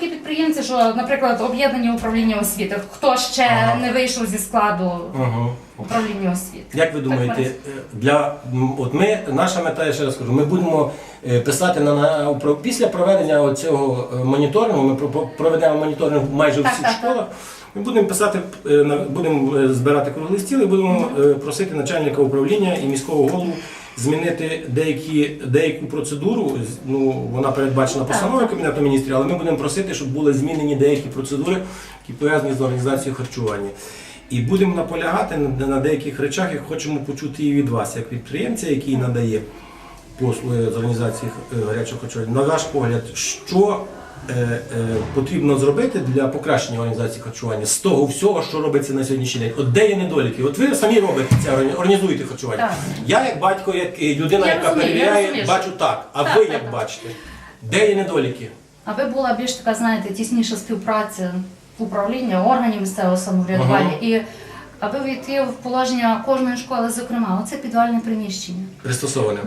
Такі підприємці, що, наприклад, об'єднання управління освіти, хто ще Ага. не вийшов зі складу Угу. управління освіти. Як ви думаєте, е, для м, от ми наша мета, я ще раз кажу, ми будемо е, писати на, на про- після проведення цього моніторингу. Ми про- про- проведемо моніторинг майже в Так, всіх так, так. школах. Ми будемо писати, е, на- будемо е, збирати круглий стіл і будемо е, просити начальника управління і міського голову змінити деякі, деяку процедуру. Ну, вона передбачена постановою Кабінету міністрів, але ми будемо просити, щоб були змінені деякі процедури, які пов'язані з організацією харчування. І будемо наполягати на, на деяких речах, і хочемо почути і від вас, як підприємця, який надає послуги з організації е, гарячого харчування. На ваш погляд, що потрібно зробити для покращення організації харчування з того всього, що робиться на сьогоднішній день? От де є недоліки? От ви самі робите це, органі- організуєте харчування. Так. Я, як батько, як людина, Я яка розумію, я перевіряє, розумію, бачу так. А Так, ви так, як так. бачите? Де є недоліки? Аби була більш така, знаєте, тісніша співпраця управління, органів місцевого самоврядування і аби війти в положення кожної школи, зокрема, оце підвальне приміщення. Пристосоване.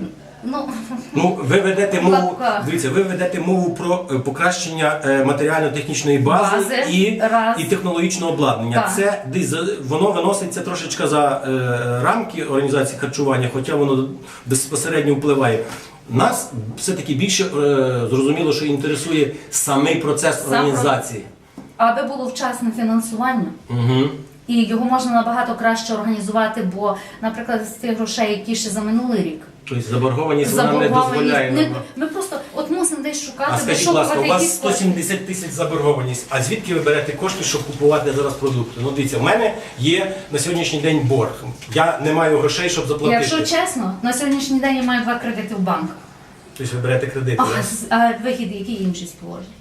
Ну, Ну, ви ведете мову. Дивіться, ви ведете мову про е, покращення е, матеріально-технічної бази, Бази, і, раз. і технологічного обладнання. Так. Це десь за- воно виноситься трошечки за е, рамки організації харчування, хоча воно безпосередньо впливає. Нас все-таки більше е, зрозуміло, що інтересує самий процес Сам організації. аби було вчасне фінансування. Угу. І його можна набагато краще організувати, бо, наприклад, з тих грошей, які ще за минулий рік, Тобто заборгованість вона не дозволяє. Нам- ми просто от мусимо десь шукати, А скажіть, будь ласка, у вас 170 тисяч заборгованість. А звідки ви берете кошти, щоб купувати зараз продукти? Ну дивіться, в мене є на сьогоднішній день борг. Я не маю грошей, щоб заплатити. Якщо чесно, на сьогоднішній день я маю два кредити в банках. Тобто ви берете кредити. А, а вихід який інший з положення?